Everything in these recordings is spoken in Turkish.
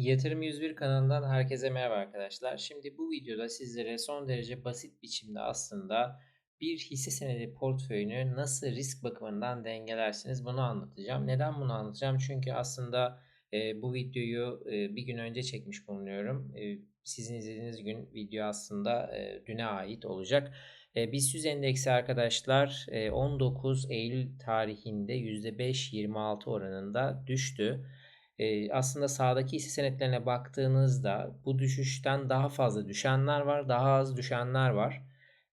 Yatırım 101 kanalından herkese merhaba arkadaşlar. Şimdi bu videoda sizlere son derece basit biçimde aslında bir hisse senedi portföyünü nasıl risk bakımından dengelersiniz bunu anlatacağım. Neden bunu anlatacağım? Çünkü aslında e, bu videoyu e, bir gün önce çekmiş bulunuyorum. E, sizin izlediğiniz gün video aslında e, düne ait olacak. E, BIST 100 endeksi arkadaşlar e, 19 Eylül tarihinde %5.26 oranında düştü. Eee, aslında sağdaki hisse senetlerine baktığınızda bu düşüşten daha fazla düşenler var, daha az düşenler var.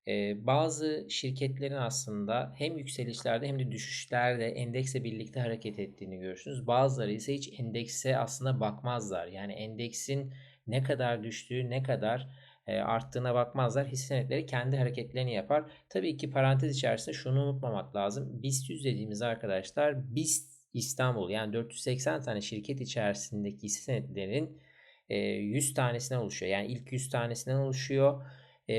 Eee, bazı şirketlerin aslında hem yükselişlerde hem de düşüşlerde endekse birlikte hareket ettiğini görürsünüz. Bazıları ise hiç endekse aslında bakmazlar. Yani endeksin ne kadar düştüğü, ne kadar e, arttığına bakmazlar. Hisse senetleri kendi hareketlerini yapar. Tabii ki parantez içerisinde şunu unutmamak lazım. BIST 100 dediğimiz arkadaşlar BIST İstanbul yani 480 tane şirket içerisindeki hisse senetlerinin 100 tanesinden oluşuyor. Yani ilk 100 tanesinden oluşuyor.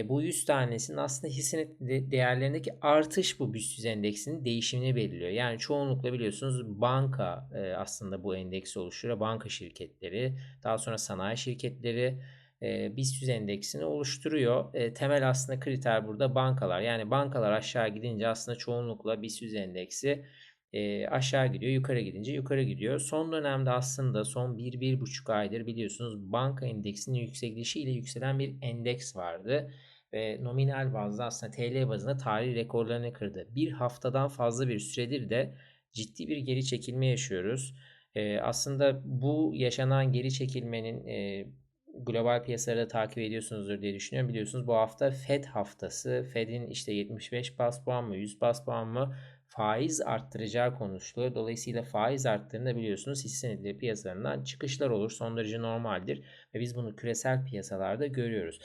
Bu 100 tanesinin aslında hisse değerlerindeki artış bu BIST 100 endeksinin değişimini belirliyor. Yani çoğunlukla biliyorsunuz banka aslında bu endeksi oluşturuyor. Banka şirketleri, daha sonra sanayi şirketleri BIST 100 endeksini oluşturuyor. Temel aslında kriter burada bankalar. Yani bankalar aşağı gidince aslında çoğunlukla BIST 100 endeksi e, aşağı gidiyor. Yukarı gidince yukarı gidiyor. Son dönemde aslında son 1-1,5 aydır biliyorsunuz banka endeksinin yükselişiyle yükselen bir endeks vardı. Ve nominal bazda aslında TL bazında tarihi rekorlarını kırdı. Bir haftadan fazla bir süredir de ciddi bir geri çekilme yaşıyoruz. E, aslında bu yaşanan geri çekilmenin e, global piyasaları takip ediyorsunuzdur diye düşünüyorum. Biliyorsunuz bu hafta Fed haftası. Fed'in işte 75 bas puan mı 100 bas puan mı faiz arttıracağı konuşuluyor. Dolayısıyla faiz arttığında biliyorsunuz hisse senetleri piyasalarından çıkışlar olur. Son derece normaldir ve biz bunu küresel piyasalarda görüyoruz.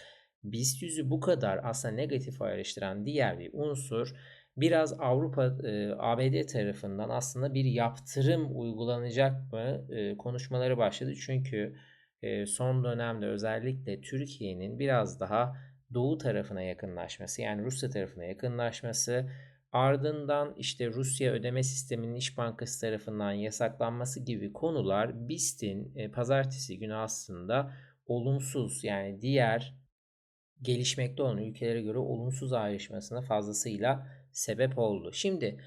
BIST 100'ü bu kadar aslında negatif ayrıştıran diğer bir unsur biraz Avrupa e, ABD tarafından aslında bir yaptırım uygulanacak mı e, konuşmaları başladı. Çünkü e, son dönemde özellikle Türkiye'nin biraz daha doğu tarafına yakınlaşması yani Rusya tarafına yakınlaşması Ardından işte Rusya ödeme sisteminin İş Bankası tarafından yasaklanması gibi konular BIST'in e, pazartesi günü aslında olumsuz yani diğer gelişmekte olan ülkelere göre olumsuz ayrışmasına fazlasıyla sebep oldu. Şimdi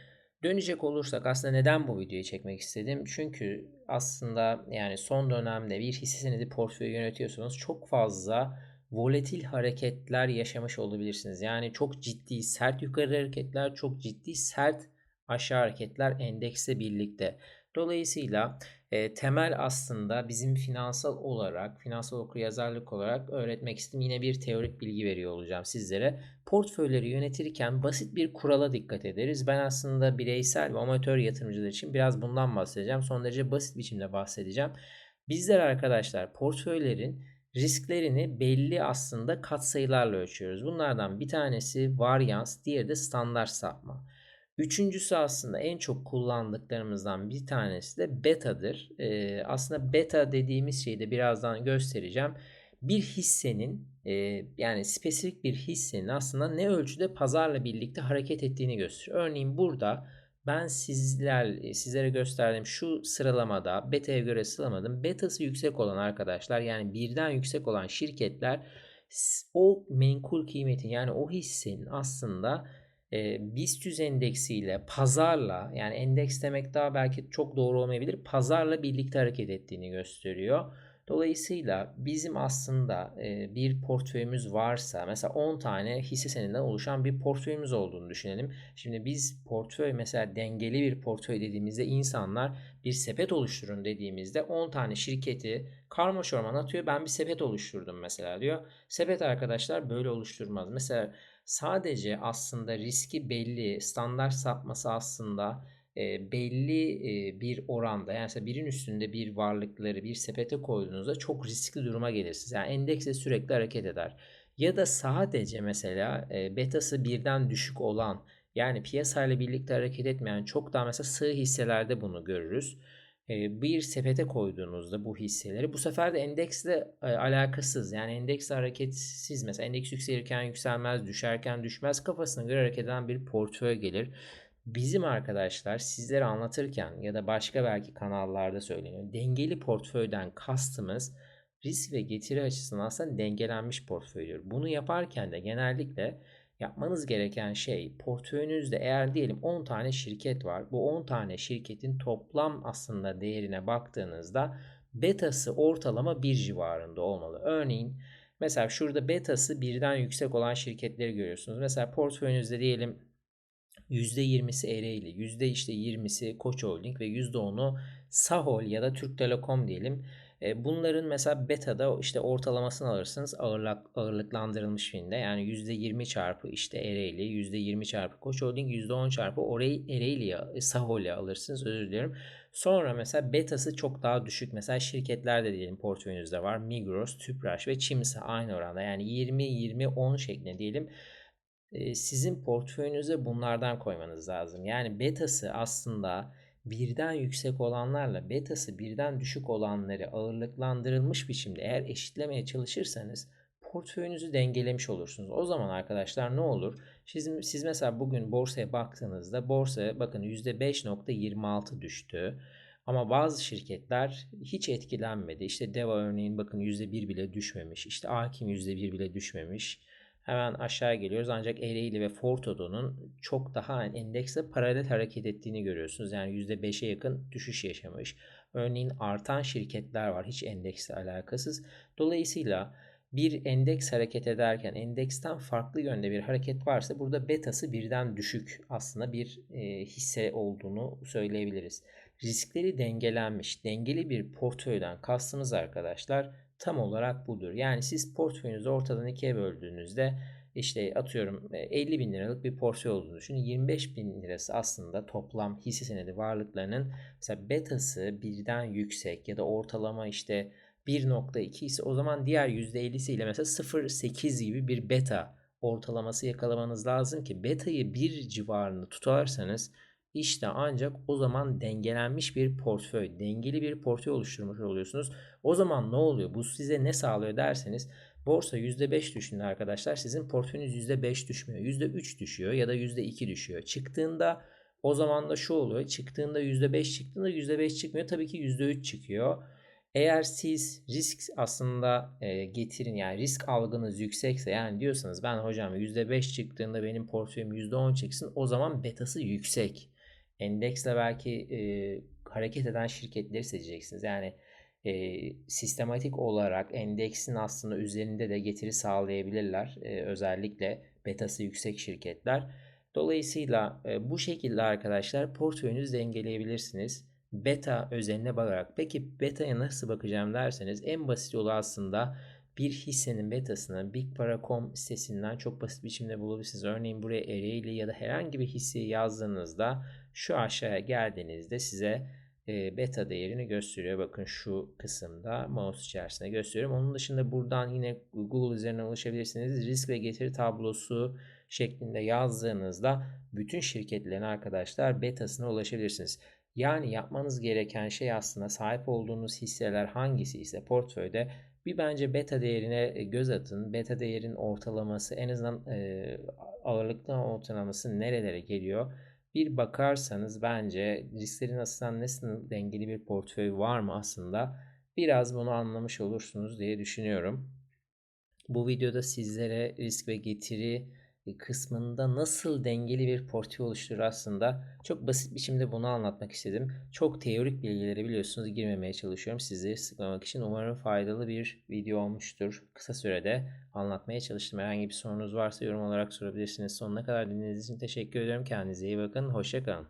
dönecek olursak aslında neden bu videoyu çekmek istedim? Çünkü aslında yani son dönemde bir hisse senedi portföyü yönetiyorsanız çok fazla volatil hareketler yaşamış olabilirsiniz. Yani çok ciddi sert yukarı hareketler, çok ciddi sert aşağı hareketler endekse birlikte. Dolayısıyla e, temel aslında bizim finansal olarak, finansal okuryazarlık olarak öğretmek istediğim yine bir teorik bilgi veriyor olacağım sizlere. Portföyleri yönetirken basit bir kurala dikkat ederiz. Ben aslında bireysel ve amatör yatırımcılar için biraz bundan bahsedeceğim. Son derece basit biçimde bahsedeceğim. Bizler arkadaşlar portföylerin risklerini belli aslında katsayılarla ölçüyoruz. Bunlardan bir tanesi varyans, diğeri de standart sapma. Üçüncüsü aslında en çok kullandıklarımızdan bir tanesi de betadır. Ee, aslında beta dediğimiz şeyi de birazdan göstereceğim. Bir hissenin e, yani spesifik bir hissenin aslında ne ölçüde pazarla birlikte hareket ettiğini gösteriyor. Örneğin burada ben sizler sizlere gösterdiğim şu sıralamada beta'ya göre sıralamadım. Betası yüksek olan arkadaşlar yani birden yüksek olan şirketler o menkul kıymetin yani o hissenin aslında e, BIST 100 endeksiyle pazarla yani endeks demek daha belki çok doğru olmayabilir pazarla birlikte hareket ettiğini gösteriyor. Dolayısıyla bizim aslında bir portföyümüz varsa mesela 10 tane hisse senedinden oluşan bir portföyümüz olduğunu düşünelim. Şimdi biz portföy mesela dengeli bir portföy dediğimizde insanlar bir sepet oluşturun dediğimizde 10 tane şirketi karma çorman atıyor. Ben bir sepet oluşturdum mesela diyor. Sepet arkadaşlar böyle oluşturmaz. Mesela sadece aslında riski belli standart sapması aslında belli bir oranda yani mesela birin üstünde bir varlıkları bir sepete koyduğunuzda çok riskli duruma gelirsiniz. Yani endekse sürekli hareket eder. Ya da sadece mesela betası birden düşük olan yani piyasayla birlikte hareket etmeyen çok daha mesela sığ hisselerde bunu görürüz. Bir sepete koyduğunuzda bu hisseleri bu sefer de endeksle alakasız yani endeksle hareketsiz mesela endeks yükselirken yükselmez düşerken düşmez kafasına göre hareket eden bir portföy gelir. Bizim arkadaşlar sizlere anlatırken ya da başka belki kanallarda söyleniyor. Dengeli portföyden kastımız risk ve getiri açısından aslında dengelenmiş portföydür. Bunu yaparken de genellikle yapmanız gereken şey portföyünüzde eğer diyelim 10 tane şirket var. Bu 10 tane şirketin toplam aslında değerine baktığınızda betası ortalama 1 civarında olmalı. Örneğin mesela şurada betası birden yüksek olan şirketleri görüyorsunuz. Mesela portföyünüzde diyelim %20'si Ereğli, yüzde işte %20'si Koç Holding ve %10'u Sahol ya da Türk Telekom diyelim. E, bunların mesela beta'da işte ortalamasını alırsınız ağırlık, ağırlıklandırılmış filmde. Yani %20 çarpı işte Ereğli, %20 çarpı Koç Holding, %10 çarpı orayı Ereğli'ye, Sahol'e alırsınız özür dilerim. Sonra mesela betası çok daha düşük. Mesela şirketlerde diyelim portföyünüzde var. Migros, Tüpraş ve Çimsa aynı oranda. Yani 20, 20, 10 şeklinde diyelim sizin portföyünüze bunlardan koymanız lazım. Yani betası aslında birden yüksek olanlarla betası birden düşük olanları ağırlıklandırılmış biçimde eğer eşitlemeye çalışırsanız portföyünüzü dengelemiş olursunuz. O zaman arkadaşlar ne olur? Siz, siz mesela bugün borsaya baktığınızda borsaya bakın %5.26 düştü. Ama bazı şirketler hiç etkilenmedi. İşte Deva örneğin bakın %1 bile düşmemiş. İşte Akim %1 bile düşmemiş. Hemen aşağı geliyoruz ancak Ereğli ve Fortodo'nun çok daha endeksle paralel hareket ettiğini görüyorsunuz. Yani %5'e yakın düşüş yaşamış. Örneğin artan şirketler var hiç endeksle alakasız. Dolayısıyla bir endeks hareket ederken endeksten farklı yönde bir hareket varsa burada betası birden düşük aslında bir e, hisse olduğunu söyleyebiliriz. Riskleri dengelenmiş, dengeli bir portföyden kastımız arkadaşlar tam olarak budur. Yani siz portföyünüzü ortadan ikiye böldüğünüzde işte atıyorum 50 e, bin liralık bir portföy olduğunu düşünün. 25 bin lirası aslında toplam hisse senedi varlıklarının mesela betası birden yüksek ya da ortalama işte 1.2 ise o zaman diğer %50'si ile mesela 0.8 gibi bir beta ortalaması yakalamanız lazım ki betayı bir civarında tutarsanız işte ancak o zaman dengelenmiş bir portföy, dengeli bir portföy oluşturmuş oluyorsunuz. O zaman ne oluyor? Bu size ne sağlıyor derseniz borsa %5 düşünün arkadaşlar. Sizin portföyünüz %5 düşmüyor. %3 düşüyor ya da %2 düşüyor. Çıktığında o zaman da şu oluyor. Çıktığında %5 çıktığında %5 çıkmıyor. Tabii ki %3 çıkıyor. Eğer siz risk aslında e, getirin yani risk algınız yüksekse yani diyorsanız ben hocam %5 çıktığında benim portföyüm %10 çıksın o zaman betası yüksek endeksle belki e, hareket eden şirketleri seçeceksiniz. Yani e, sistematik olarak endeksin aslında üzerinde de getiri sağlayabilirler. E, özellikle betası yüksek şirketler. Dolayısıyla e, bu şekilde arkadaşlar portföyünüzü dengeleyebilirsiniz. Beta özeline bakarak. Peki beta'ya nasıl bakacağım derseniz en basit yolu aslında bir hissenin betasını Bigpara.com sitesinden çok basit biçimde bulabilirsiniz. Örneğin buraya Ereğli ya da herhangi bir hisseyi yazdığınızda şu aşağıya geldiğinizde size e, beta değerini gösteriyor. Bakın şu kısımda mouse içerisinde gösteriyorum. Onun dışında buradan yine Google üzerinden ulaşabilirsiniz. Risk ve getiri tablosu şeklinde yazdığınızda bütün şirketlerin arkadaşlar betasına ulaşabilirsiniz. Yani yapmanız gereken şey aslında sahip olduğunuz hisseler hangisi ise portföyde bir bence beta değerine e, göz atın. Beta değerin ortalaması en azından e, ağırlıklı ortalaması nerelere geliyor? Bir bakarsanız bence risklerin aslında nasıl dengeli bir portföy var mı aslında biraz bunu anlamış olursunuz diye düşünüyorum. Bu videoda sizlere risk ve getiri kısmında nasıl dengeli bir portföy oluşturur aslında çok basit biçimde bunu anlatmak istedim. Çok teorik bilgileri biliyorsunuz girmemeye çalışıyorum sizleri sıkmamak için. Umarım faydalı bir video olmuştur. Kısa sürede anlatmaya çalıştım. Herhangi bir sorunuz varsa yorum olarak sorabilirsiniz. Sonuna kadar dinlediğiniz için teşekkür ediyorum. Kendinize iyi bakın. Hoşçakalın.